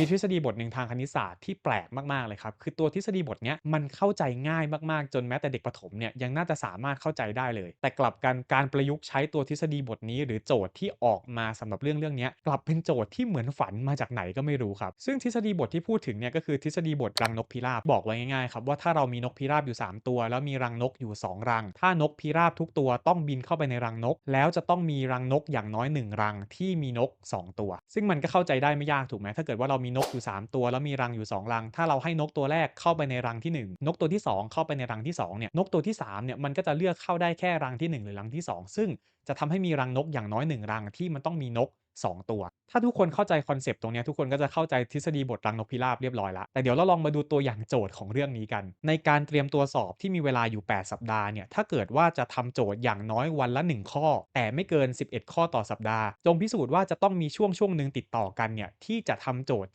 มีทฤษฎีบทหนึ่งทางคณิตศาสตร์ที่แปลกมากๆเลยครับ คือตัวทฤษฎีบทนี้มันเข้าใจง่ายมากๆ จนแม้แต่เด็กประถมเนี่ยยังน่าจะสามารถเข้าใจได้เลย แต่กลับกันการประยุกต์ใช้ตัวทฤษฎีบทนี้ หรือโจทย์ที่ออกมาสำหรับเรื่องเรื่องนี้กลับเป็นโจทย์ที่เหมือนฝันมาจากไหนก็ไม่รู้ครับ ซึ่งทฤษฎีบทที่พูดถึงเนี่ยก็คือทฤษฎีบทรังนกพิราบบอกไว้ง่ายๆครับว่าถ้าเรามีนกพิราบอยู่ 3 ตัว แล้วมีรังนกอยู่ 2 รัง ถ้านกพิราบทุกตัวต้องบินเข้าไปในรังนก แล้วจะต้องมีรังนกอย่างน้อย 1 รังที่มีนก 2 ตัว ซึ่งมันก็เข้าใจได้ไม่ยากถูกไหมถ้าเกิดว่าเรามีนกอยู่ 3 ตัว แล้วมีรังอยู่ 2 รัง ถ้าเราให้นกตัวแรกเข้าไปในรังที่ 1 นกตัวที่ 2 เข้าไปในรังที่2เนี่ยนกตัวที่3เนี่ยมันก็จะเลือกเข้าได้แค่รังที่ 1 หรือรังที่ 2 ซึ่งจะทำให้มีรังนกอย่างน้อย 1 รังที่มันต้องมีนก 2 ตัว ถ้าทุกคนเข้าใจคอนเซปต์ตรงนี้ทุกคนก็จะเข้าใจทฤษฎีบทรังนกพิราบเรียบร้อยแล้วแต่เดี๋ยวเราลองมาดูตัวอย่างโจทย์ของเรื่องนี้กัน ในการเตรียมตัวสอบที่มีเวลาอยู่ 8 สัปดาห์เนี่ยถ้าเกิดว่าจะทำโจทย์อย่างน้อยวันละ 1 ข้อ แต่ไม่เกิน 11 ข้อต่อสัปดาห์ จงพิสูจน์ว่าจะต้องมีช่วงช่วงหนึ่งติดต่อกันเนี่ยที่จะทำโจทย์